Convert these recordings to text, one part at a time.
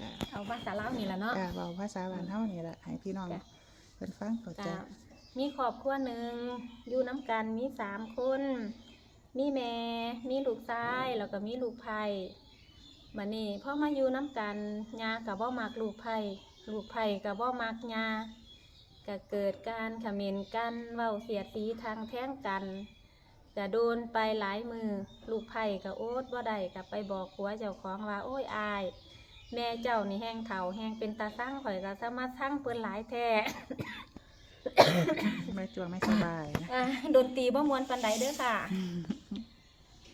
ค่ะเอาภาษาลาวนี่แหละเนาะค่ะเบาภาษาบ้านเฮานี่แหละให้พี่น้องจ้ะ เพิ่นฟังเข้าใจ จ้ะมีครอบครัวหนึ่งอยู่น้ำกันมีสามคน มีแม่มีลูกชายแล้วก็มีลูกไผ่บัดนี้พ่อมาอยู่น้ำกันยากับบ่มักลูกไผ่ลูกไผ่กับบ่มักยาก็เกิดการเขม่นกันเว้าเสียดสีทางแท้งกันก็โดนไปหลายมือ ลูกไผ่ก็โอ๊ตบ่ได้ก็ไปบอกผัวเจ้าของว่าโอ้ยอาย แม่เจ้านี่แห้งเฒ่าแห้งเป็นตาสร้างข่อยก็สามารถสร้างเปิ้นหลายแท้ไม่จวงไม่สบายนะ อ่าดนตรีบ่มวนปันใดเด้อค่ะ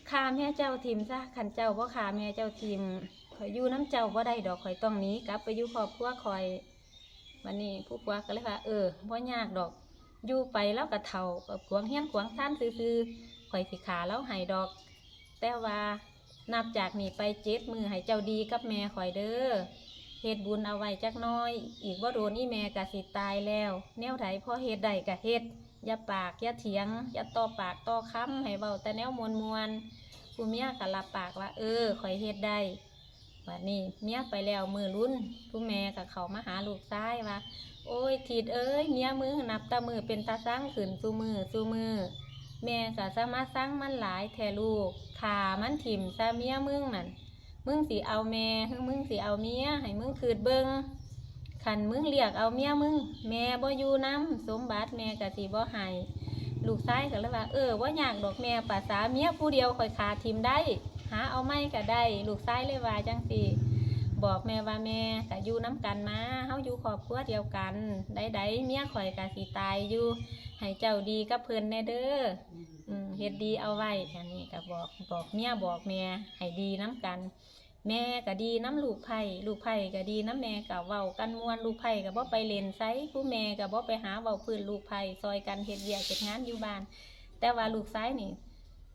ขาแม่เจ้าทีมซะขันเจ้าบ่ขาแม่เจ้าทีมข่อยอยู่น้ำเจ้าบ่ได้ดอกข่อยต้องหนี้กลับไปอยู่ครอบครัวข่อยวันนี้ผู้ผัวก็เลยว่า เออบ่ยากดอกอยู่ไปแล้วก็เฒ่ากับขวางเฮียนขวางซ่านซื่อๆข่อยสิขาแล้วให้ดอก แต่ว่า นับจากนี้ไปเจ็ดมือให้เจ้าดีกับแม่ข่อยเด้อเฮ็ดบุญเอาไว้จักน้อย อีกบ่าโดนอีแม่ก็สิตายแล้ว แนวไดพอเฮ็ดได้ก็เฮ็ดอย่าปากอย่าเถียงอย่าต่อปากต่อคำให้เบาแต่แนวมวลมวลผู้เมียก็รับปากว่า เออข่อยเฮ็ดได้วันนี้เมียไปแล้วมือรุ่นผู้แม่ก็เขามาหาลูกชายว่า โอ้ยทีดเอ้ยเมียมือนับตามือเป็นตาสร้างขืนซูมือซูมือ แม่ก็สามารถสร้างมันหลายแทลูกขามันถิ่มซะเมียมึงนั่นมึงสิเอาแม่หรือมึงสิเอาเมียให้มึงคืดเบิงขันมึงเรียกเอาเมียมึง แม่บ่อยู่น้ำสมบัติแม่กะสิบ่ให้ลูกชายก็เลยว่า เออว่าอยากดอกแม่ภาษาเมียผู้เดียวคอยขาทิมได้ หาเอาไม่ก็ได้ ลูกชายเลยว่าจังสิ บอกแม่ว่าแม่ก็อยู่น้ำกันมาเฮาอยู่ครอบครัวเดียวกันได้เมียข่อยกะสิตายอยู่ให้เจ้าดีกับเพิ่นแน่เด้ออืมเฮ็ดดีเอาไว้อันนี้ก็บอกบอกเมียบอกแม่ให้ดีน้ำกัน แม่ก็ดีน้ำลูกไผ่ลูกไผ่ก็ดีน้ำแม่ก็เว้ากันมวนลูกไผ่ก็บ่ไปเล่นไสผู้แม่ก็บ่ไปหาเว้าพื้นลูกไผ่ซอยกันเฮ็ดเวียกเฮ็ดงานอยู่บ้าน แต่ว่าลูกซ้ายนี่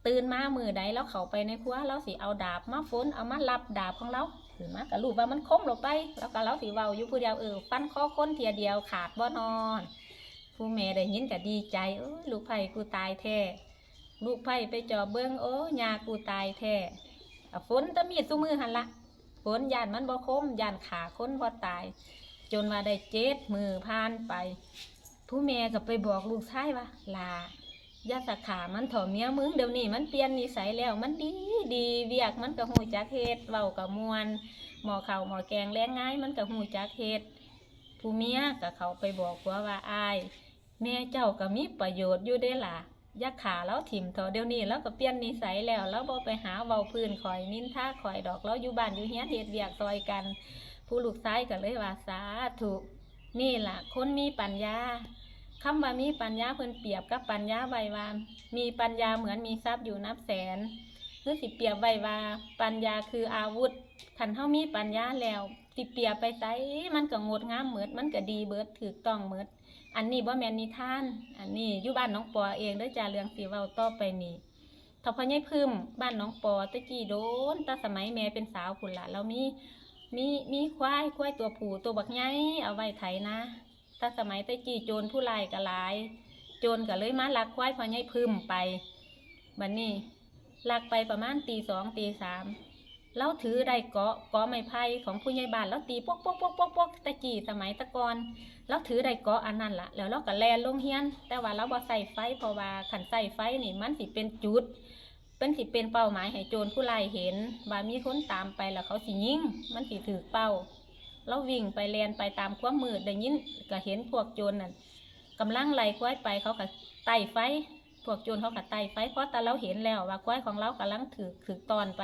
ตื่นมามือใดแล้วเขาไปในครัวเราสิเอาดาบมาฝนเอามารับดาบของเราถือมาก็รู้ว่ามันคมลงไป แล้วก็เราสิเว้าอยู่ผู้เดียวเออฟันคอค้นเทียเดียวขาดบ่นอนผู้แม่ได้ยินก็ดีใจเออลูกไผ่กูตายแท้ลูกไผ่ไปจอบเบิ้องโอ้ยากูตายแท้อ่ฝนแตะมีดซุมือหันละฝนยานมันบ่คมยานขาค้นบ่ตาย จนว่าได้เจ็ดมือผ่านไป ผู้แม่ก็ไปบอกลูกชายว่าลา ยาสักขามันถ่อเมียมึงเดี๋ยวนี้มันเปลี่ยนนิสัยแล้วมันดีดีเวียกมันก็หูจักเฮ็ดเว้ากับมวนหมอเข้าหมอแกงแล้งง่าย มันก็หูจักเฮ็ดผู้เมียก็เขาไปบอกว่าว่าอาย แม่เจ้าก็มีประโยชน์อยู่ได้ล่ะยาขาแล้วถิ่มเถอะเดี๋ยวนี้แล้วก็เปลี่ยนนิสัยแล้วแล้วบ่ไปหาเว้าพื้นข่อยนินท่าข่อยดอกแล้วอยู่บ้านอยู่เฮียเฮ็ดเวียกซอยกัน ผู้ลูกชายก็เลยว่าสาธุนี่ล่ะคนมีปัญญา คำว่ามีปัญญาเพิ่นเปรียบกับปัญญาไว้ว่ามีปัญญาเหมือนมีทรัพย์อยู่นับแสนคือสิเปรียบไว้ว่า ปัญญาคืออาวุธคันเฮามีปัญญาแล้วสิเปรียบไปไสมันก็งดงามเหมือดมันก็ดีเบิดถูกต้องเหมือดอันนี้บ่แมนนิทาน อันนี้อยู่บ้านน้องปอเองด้อจ้าเรืองสีเว้าต่อไปนี่ทพญายพึ่มบ้านน้องปอตะกี้โดนตาสมัยแม่เป็นสาวพุ่นละเรามีมีมีควายควายตัวผูตัวบักใหญ่เอาไว้ไถนะ แตาสมัยตะกี้โจรผู้ลายก็หลาย โจรก็เลยมาลักควายพ่อใหญ่พึ่มไปบัดนนี้ลักไปประมาณตีสองตีสามเราถือได้เกาะเกาะไม้ไผ่ของผู้ใหญ่บ้านแล้วตีปกปกปกปกปกตะกี้สมัยตะกอนเราถือได้เกาะอันนั้นละแล้วเราก็แลนลงเฮียน แต่ว่าเราบ่ใส่ไฟเพราะว่าขันใส่ไฟนี่มันสิเป็นจุด เป็นสิเป็นเป้าหมายให้โจรผู้ร้ายเห็นว่ามีคนตามไปแล้วเขาสิยิงมันสิถือเป้า เราวิ่งไปแลนไปตามความมืดได้ยินก็เห็นพวกโจรนั่นกำลังไล่ควายไปเขาก็ไต่ไฟ พวกโจรเขาก็ไต่ไฟ เพราะแต่เราเห็นแล้วว่าควายของเรากำลังถือถือตอนไป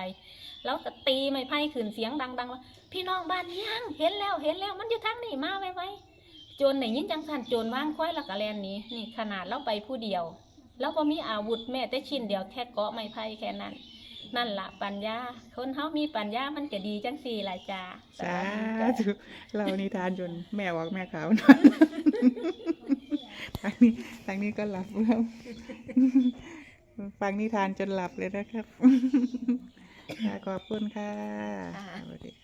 เราก็ตีไม้ไผ่ขึ้นเสียงดังๆว่าพี่น้องบ้านยังเห็นแล้วเห็นแล้วมันอยู่ทางนี้มาไว้ไว้โจรไหนยินจังสันโจรว่างควายล้วก็แลนนี้นี่ขนาดเราไปผู้เดียว แล้วก็มีอาวุธแม้แต่ชิ้นเดียวแค่เกาะไม้ไผ่แค่นั้น นั่นละปัญญา คนเฮามีปัญญามันจะดีจังสี่ล่ะจ้าสาธุเรานิทานจนแม่บอกแม่ขาวนอนทางนี้ทางนี้ก็หลับแล้วฟังนิทานจนหลับเลยนะครับค่ะขอบคุณค่ะสวัสดี